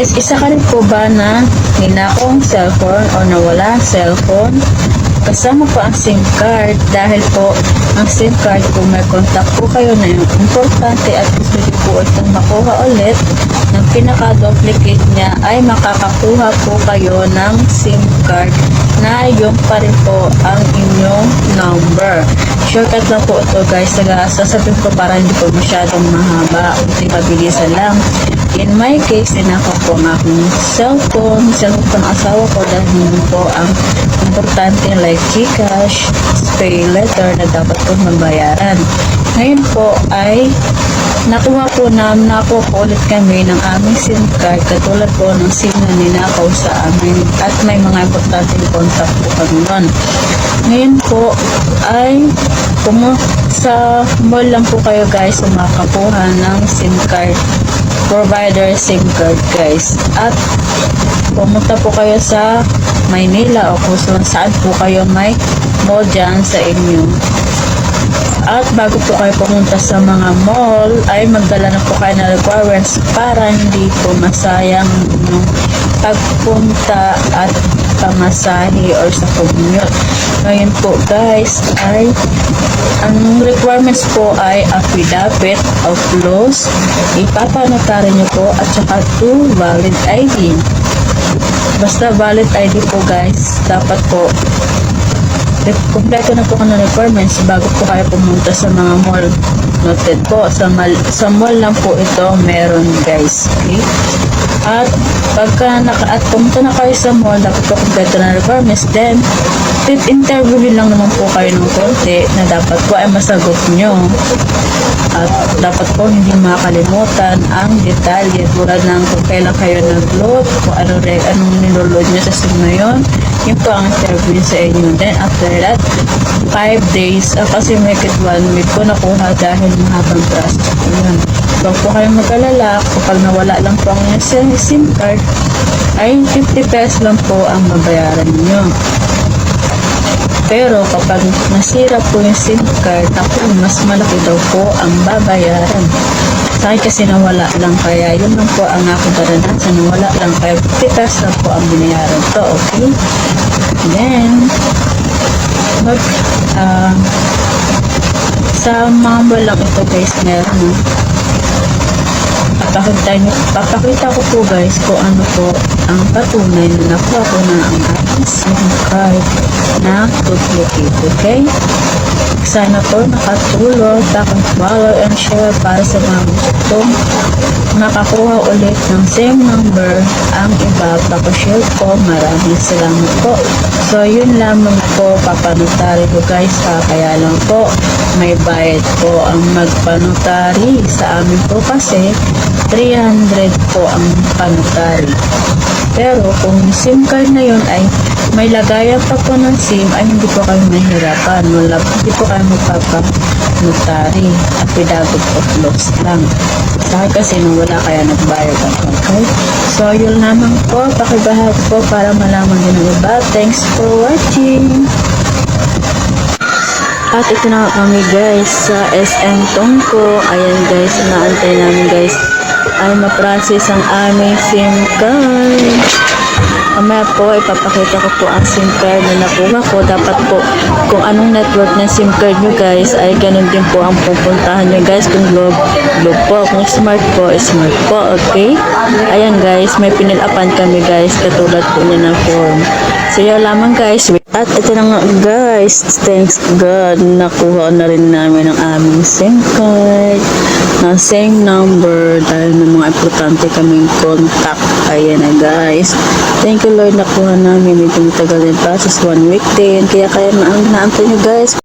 guys, isa ka rin po ba na ninakong cellphone o nawala cellphone? Kasama po ang SIM card dahil po ang SIM card kung may contact po kayo na yung importante at gusto niyo po itong makuha ulit ng pinaka-duplicate niya ay makakakuha po kayo ng SIM card na yung pa rin po ang inyong number. Shortcut lang po ito guys. Sasabihin ko para hindi po masyadong mahaba. Unti mabilisan lang. In my case, tinakot po ang aking cellphone. Cellphone ng asawa ko dahil po ang importante like Gcash, pay letter na dapat po mabayaran. Ngayon po ay nakuha po na nakuha po kami ng aming SIM card katulad po ng SIM na ninakaw sa amin. At may mga importanteng contact po kami nun. Ngayon po ay kung sa mall lang po kayo guys makakuha ng SIM card provider SIM card guys. At pumunta po kayo sa Maynila o kung saan po kayo may mall dyan sa inyo at bago po kayo pumunta sa mga mall, ay magdala na po kayo ng requirements para hindi po masayang yung pagpunta at pamasahe or sa commute. Ngayon po guys, ay ang requirements po ay affidavit of loss, ipapanotary nyo po at saka two valid ID. Basta valid ID po guys, dapat po kompleto na po kayo ng requirements bago po kayo pumunta sa mga mall. Noted po, sa, mal, sa mall lang po ito meron guys. Okay? At pagka naka, at pumunta na kayo sa mall, dapat po kompleto na requirements. Then, tit interview lang naman po kayo ng konti na dapat po ay masagot nyo. At dapat po hindi makakalimutan ang detalye tulad ng kung kailan kayo nag-load, kung ano, anong niloload nyo sa SIM na yun. Yun po ang interview sa inyo. Then after that, 5 days, uh, kasi may kit 1 week nakuha dahil mahabang process po yun. Huwag po kayong mag-alala kapag nawala lang po ang SIM card, ay 50 pesos lang po ang mabayaran niyo. Pero kapag nasira po yung SIM card, ako mas malaki daw po ang babayaran. Sa kasi nawala lang kaya yun lang po ang aking karanasan. Nawala lang kaya 50 pesos lang po ang binayaran to. Okay? Then, mag, ah, sa mga lang ito guys, meron. Papakita, papakita ko po guys kung ano po ang patunay na nakuha ko na ang aking SIM card na duplicate. Okay? Sana po nakatulong, takang follow and share para sa mga gustong makakuha ulit ng same number ang iba pakashare ko. Maraming salamat po. So, yun lamang po papanotary ko guys ha. Kaya lang po, may bayad po ang magpanotary sa amin po kasi 300 po ang panotary. Pero kung SIM card na yun ay may lagayan pa po ng SIM ay hindi po kayo mahirapan. Wala, hindi po kayo magpapanotary. Affidavit of loss lang. Sa kasi nung wala kaya nagbayad ako. Okay? So, yun lamang po. Pakibahag po para malaman din ng iba. Thanks for watching. At ito na kami guys sa SM Tongko. Ayan guys, inaantay namin guys ay ma-process ang aming SIM card. Mamaya po, ipapakita ko po ang SIM card na nakuha ko. Dapat po, kung anong network ng SIM card nyo guys, ay ganun din po ang pupuntahan nyo guys. Kung globe, globe po. Kung smart po, smart po. Okay? Ayan guys, may pinilapan kami guys. Katulad po niya ng form. So, yun lamang guys. At ito na nga guys, thanks God, nakuha na rin namin ang aming SIM card na same number dahil may mga importante kaming contact. Ayan na guys. Thank you Lord, nakuha namin. Medyo matagal din process, one week din. Kaya kaya na naantay nyo guys.